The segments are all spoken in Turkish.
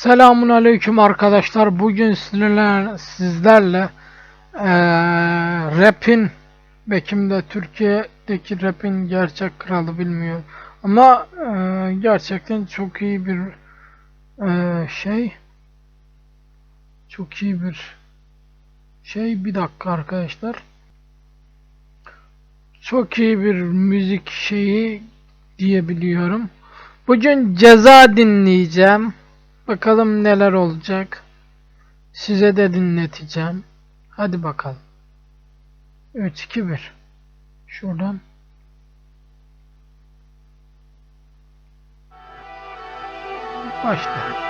Selamun aleyküm arkadaşlar. Bugün sizlerle, sizlerle eee rap'in ve kimde Türkiye'deki rap'in gerçek kralı bilmiyor. Ama eee, gerçekten çok iyi bir eee, şey. Çok iyi bir şey. Bir dakika arkadaşlar. Çok iyi bir müzik şeyi diyebiliyorum. Bugün ceza dinleyeceğim. Bakalım neler olacak. Size de dinleteceğim. Hadi bakalım. 3 2 1. Şuradan. Başla.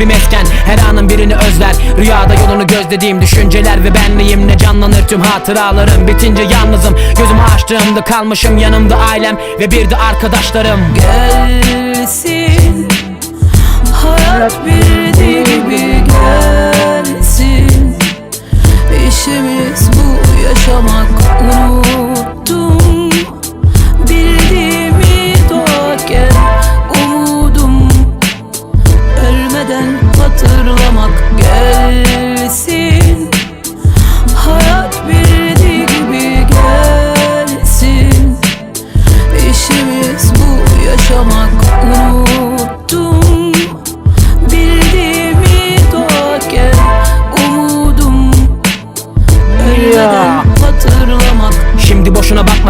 bir mesken Her anın birini özler. Rüyada yolunu gözlediğim düşünceler ve benliğimle canlanır tüm hatıralarım? Bitince yalnızım gözümü açtığımda kalmışım yanımda ailem ve bir de arkadaşlarım. Gelsin Hayat bildiği gibi gelsin. İşimiz bu yaşamak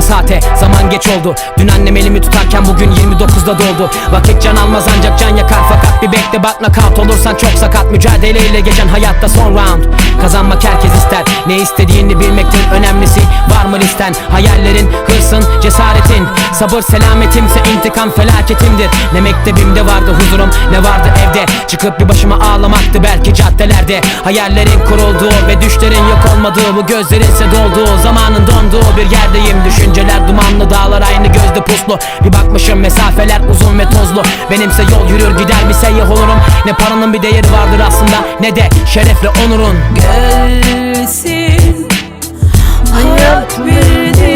saate. Zaman geç oldu. Dün annem elimi tutarken bugün 29'da doldu. Vakit can almaz ancak can yakar. Fakat bir bekle bak nakavt olursan çok sakat. Mücadeleyle geçen hayatta son round Kazanmak herkes ister. Ne istediğini bilmektir önemlisi Var mı listen? Hayallerin, hırsın, cesaretin. Sabır selametimse intikam felaketimdir. Ne mektebimde vardı huzurum ne vardı evde. Çıkıp bir başıma ağlamaktı belki caddelerde. Hayallerin kurulduğu ve düşlerin yok olmadığı Bu gözlerinse dolduğu zamanın donduğu bir yerdeyim. Düşünceler dumanlı dağlar aynı gözde puslu. Bir bakmışım mesafeler uzun ve tozlu. Benimse yol yürür gider bir seyyah olurum. Ne paranın bir değeri vardır aslında ne de şerefle onurun gelsin. Hayat bildiği gibi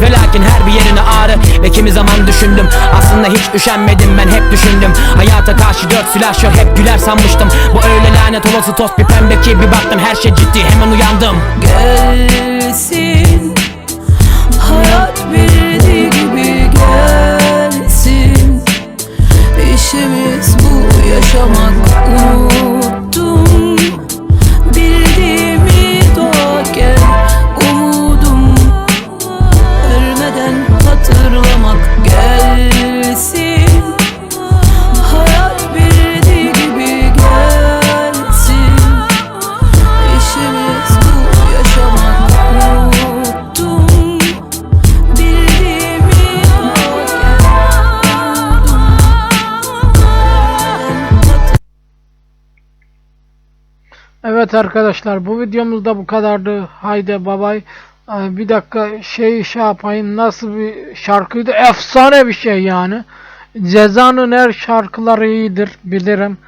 ve lakin her bir yerine ağrı Ve kimi zaman düşündüm. Aslında hiç üşenmedim ben hep düşündüm. Hayata karşı dört silahşör hep güler sanmıştım. Bu öyle lanet olası toz bir pembe ki bir baktım her şey ciddi hemen uyandım. Gelsin Hayat bildiği gibi gelsin. İşimiz Evet arkadaşlar bu videomuz da bu kadardı. Haydi babay. Ee, Bir dakika şey şey yapayım. Nasıl bir şarkıydı? Efsane bir şey yani. Ceza'nın her şarkıları iyidir bilirim.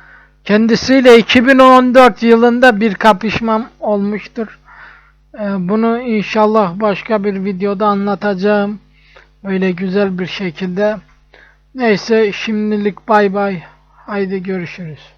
Kendisiyle 2014 yılında bir kapışmam olmuştur. Ee, Bunu inşallah başka bir videoda anlatacağım. Öyle güzel bir şekilde. Neyse şimdilik bay bay. Haydi görüşürüz.